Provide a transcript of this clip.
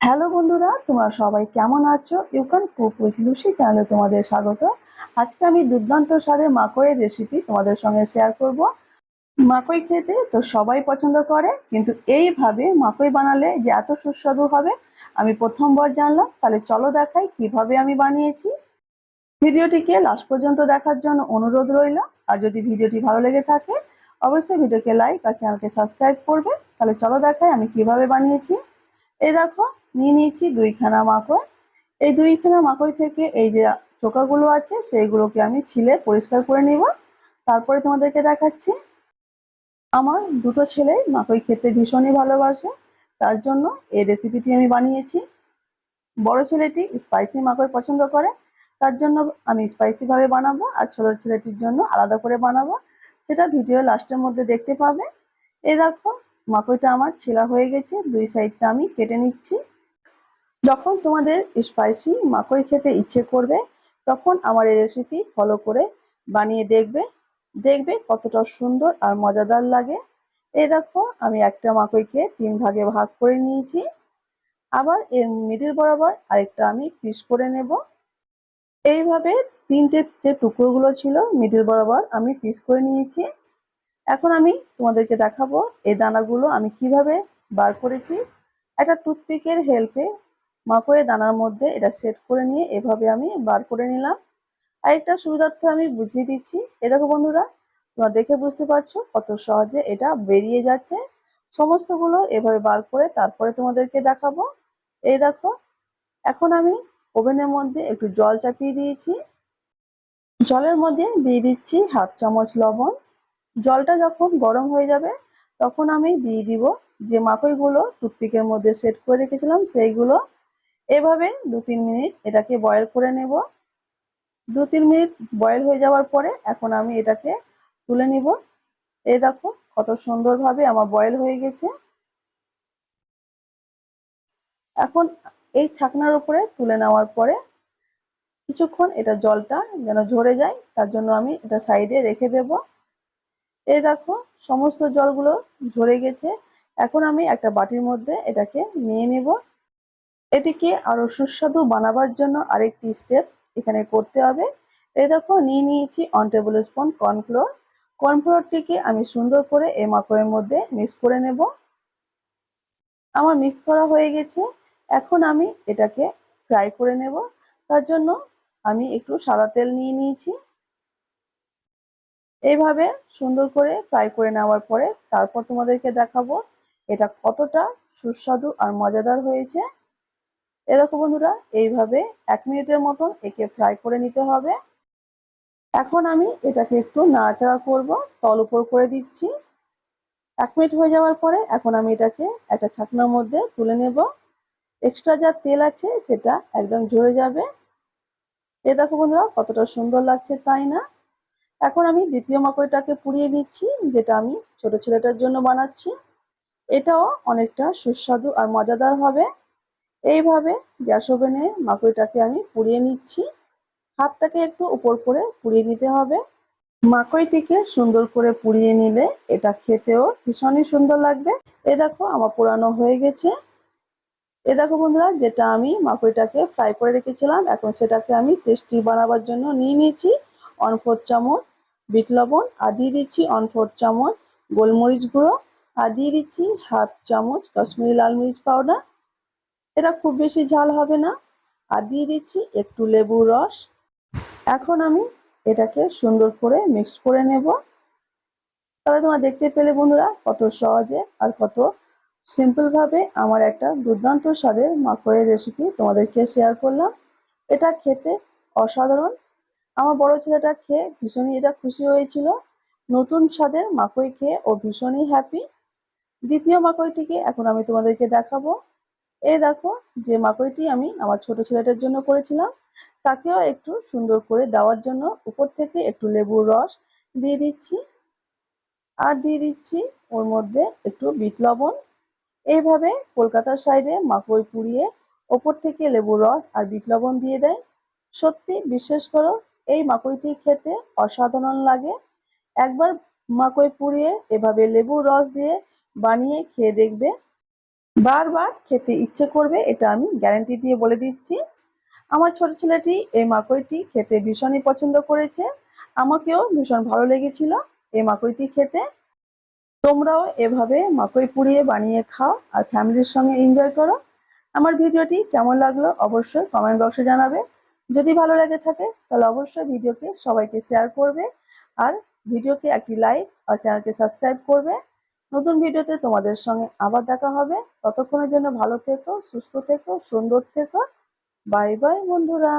Hello বন্ধুরা, তোমরা সবাই কেমন আছো? You can cook with Lucy চ্যানেলে তোমাদের স্বাগত। আজকে আমি দুর্দান্ত স্বাদে মাকইয়ের রেসিপি তোমাদের সঙ্গে শেয়ার করব। মাকই খেতে তো সবাই পছন্দ করে, কিন্তু এইভাবে মাকই বানালে যে এত সুস্বাদু হবে, আমি প্রথমবার জানলাম। তাহলে চলো দেখাই কীভাবে আমি বানিয়েছি। ভিডিওটিকে লাস্ট পর্যন্ত দেখার জন্য অনুরোধ রইল। আর যদি ভিডিওটি ভালো লেগে থাকে, অবশ্যই ভিডিওকে লাইক আর চ্যানেলকে সাবস্ক্রাইব করবে। তাহলে চলো দেখাই আমি কীভাবে বানিয়েছি। এই দেখো নিয়ে নিয়েছি দুইখানা মাকই এই দুইখানা মাকই থেকে এই যে চোকাগুলো আছে, সেইগুলোকে আমি ছিলে পরিষ্কার করে নিব। তারপরে তোমাদেরকে দেখাচ্ছি। আমার দুটো ছেলে মাকই খেতে ভীষণই ভালোবাসে, তার জন্য এই রেসিপিটি আমি বানিয়েছি। বড় ছেলেটি স্পাইসি মাকই পছন্দ করে, তার জন্য আমি স্পাইসি ভাবে বানাবো আর ছোট ছেলেটির জন্য আলাদা করে বানাবো। সেটা ভিডিও লাস্টের মধ্যে দেখতে পাবে। এই দেখো মাকইটা আমার ছেলা হয়ে গেছে, দুই সাইডটা আমি কেটে নিচ্ছি। যখন তোমাদের স্পাইসি মাকই খেতে ইচ্ছে করবে, তখন আমার এই রেসিপি ফলো করে বানিয়ে দেখবে। দেখবে কতটা সুন্দর আর মজাদার লাগে। এই দেখো, আমি একটা মাকইকে তিন ভাগে ভাগ করে নিয়েছি। আবার এর মিডিল বরাবর আরেকটা আমি পিস করে নেব। এইভাবে তিনটে যে টুকরোগুলো ছিল মিডিল বরাবর আমি পিস করে নিয়েছি। এখন আমি তোমাদেরকে দেখাবো এই দানাগুলো আমি কীভাবে বার করেছি। একটা টুথপিকের হেল্পে মাকইয়ের দানার মধ্যে এটা সেট করে নিয়ে এভাবে আমি বার করে নিলাম। আরেকটা সুবিধার্থে আমি বুঝিয়ে দিচ্ছি। এ দেখো বন্ধুরা, তোমরা দেখে বুঝতে পারছ কত সহজে এটা বেরিয়ে যাচ্ছে। সমস্তগুলো এভাবে বার করে তারপরে তোমাদেরকে দেখাবো। এই দেখো, এখন আমি ওভেনের মধ্যে একটু জল চাপিয়ে দিয়েছি। জলের মধ্যে দিয়ে দিচ্ছি হাফ চামচ লবণ। জলটা যখন গরম হয়ে যাবে, তখন আমি দিয়ে দিব যে মাকইগুলো টুথপিকের মধ্যে সেট করে রেখেছিলাম, সেইগুলো এভাবে দু তিন মিনিট এটাকে বয়েল করে নেব। দু তিন মিনিট বয়েল হয়ে যাওয়ার পরে এখন আমি এটাকে তুলে নিব। এই দেখো কত সুন্দরভাবে আমার বয়েল হয়ে গেছে। এখন এই ছাকনার উপরে তুলে নেওয়ার পরে কিছুক্ষণ এটা জলটা যেন ঝরে যায়, তার জন্য আমি এটা সাইডে রেখে দেব। এই দেখো সমস্ত জলগুলো ঝরে গেছে। এখন আমি একটা বাটির মধ্যে এটাকে নিয়ে নেব। এটিকে আরও সুস্বাদু বানাবার জন্য আরেকটি স্টেপ এখানে করতে হবে। এই দেখো, নিয়ে নিয়েছি ওয়ান টেবিল স্পুন কর্নফ্লোর কর্নফ্লোরটিকে আমি সুন্দর করে এই মাকইয়ের মধ্যে মিক্স করে নেব। আমার মিক্স করা হয়ে গেছে। এখন আমি এটাকে ফ্রাই করে নেব। তার জন্য আমি একটু সাদা তেল নিয়ে নিয়েছি। এইভাবে সুন্দর করে ফ্রাই করে নেওয়ার পরে তারপর তোমাদেরকে দেখাবো এটা কতটা সুস্বাদু আর মজাদার হয়েছে। এ দেখো বন্ধুরা, এইভাবে এক মিনিটের মতন একে ফ্রাই করে নিতে হবে। এখন আমি এটাকে একটু নাড়াচাড়া করব, তল উপর করে দিচ্ছি। এক মিনিট হয়ে যাওয়ার পরে এখন আমি এটাকে একটা ছাকনার মধ্যে তুলে নেব। এক্সট্রা যা তেল আছে সেটা একদম ঝরে যাবে। এ দেখো বন্ধুরা, কতটা সুন্দর লাগছে তাই না? এখন আমি দ্বিতীয় মাকইটাকে পুড়িয়ে নিচ্ছি, যেটা আমি ছোট ছেলেটার জন্য বানাচ্ছি। এটাও অনেকটা সুস্বাদু আর মজাদার হবে। এইভাবে গ্যাস ওভেনে মাকইটাকে আমি পুড়িয়ে নিচ্ছি। হাতটাকে একটু উপর করে পুড়িয়ে নিতে হবে। মাকইটিকে সুন্দর করে পুড়িয়ে নিলে এটা খেতেও ভীষণই সুন্দর লাগবে। এ দেখো আমার পোড়ানো হয়ে গেছে। এ দেখো বন্ধুরা, যেটা আমি মাকইটাকে ফ্রাই করে রেখেছিলাম, এখন সেটাকে আমি টেস্টি বানাবার জন্য নিয়ে নিয়েছি। ওয়ান ফোর চামচ বিট লবণ, আর দিয়ে দিচ্ছি ওয়ান ফোর চামচ গোলমরিচ গুঁড়ো, আর দিয়ে দিচ্ছি হাফ চামচ কাশ্মীরি লাল মরিচ পাউডার। এটা খুব বেশি ঝাল হবে না। আর দিয়ে দিচ্ছি একটু লেবুর রস। এখন আমি এটাকে সুন্দর করে মিক্স করে নেব। তাহলে তোমরা দেখতে পেলে বন্ধুরা কত সহজে আর কত সিম্পলভাবে আমার একটা দুর্দান্ত স্বাদের মাকইয়ের রেসিপি তোমাদেরকে শেয়ার করলাম। এটা খেতে অসাধারণ। আমার বড় ছেলেটা খেয়ে ভীষণই এটা খুশি হয়েছিল। নতুন স্বাদের মাকই খেয়ে ও ভীষণই হ্যাপি দ্বিতীয় মাকইটিকে এখন আমি তোমাদেরকে দেখাবো। এই দেখো যে মাকইটি আমি আমার ছোট ছেলেটার জন্য করেছিলাম, তাকেও একটু সুন্দর করে দেওয়ার জন্য উপর থেকে একটু লেবুর রস দিয়ে দিচ্ছি। আর দিয়ে দিচ্ছি ওর মধ্যে একটু বিট লবণ। এইভাবে কলকাতার সাইডে মাকই পুড়িয়ে ওপর থেকে লেবুর রস আর বিট লবণ দিয়ে দেয়। সত্যি বিশ্বাস করো, এই মাকইটি খেতে অসাধারণ লাগে। একবার মাকই পুড়িয়ে এভাবে লেবুর রস দিয়ে বানিয়ে খেয়ে দেখবে। বারবার খেতে ইচ্ছে করবে, এটা আমি গ্যারান্টি দিয়ে বলে দিচ্ছি। আমার ছোট ছেলেটি এই মাকইটি খেতে ভীষণই পছন্দ করেছে। আমাকেও ভীষণ ভালো লেগেছিল এই মাকইটি খেতে। তোমরাও এভাবে মাকই পুড়িয়ে বানিয়ে খাও আর ফ্যামিলির সঙ্গে এনজয় করো। আমার ভিডিওটি কেমন লাগল অবশ্যই কমেন্ট বক্সে জানাবে। যদি ভালো লেগে থাকে, তাহলে অবশ্যই ভিডিওকে সবাইকে শেয়ার করবে আর ভিডিওকে একটি লাইক আর চ্যানেলকে সাবস্ক্রাইব করবে। নতুন ভিডিওতে তোমাদের সঙ্গে আবার দেখা হবে। ততক্ষণের জন্য ভালো থেকো, সুস্থ থেকো, সুন্দর থেকো। বাই বাই বন্ধুরা।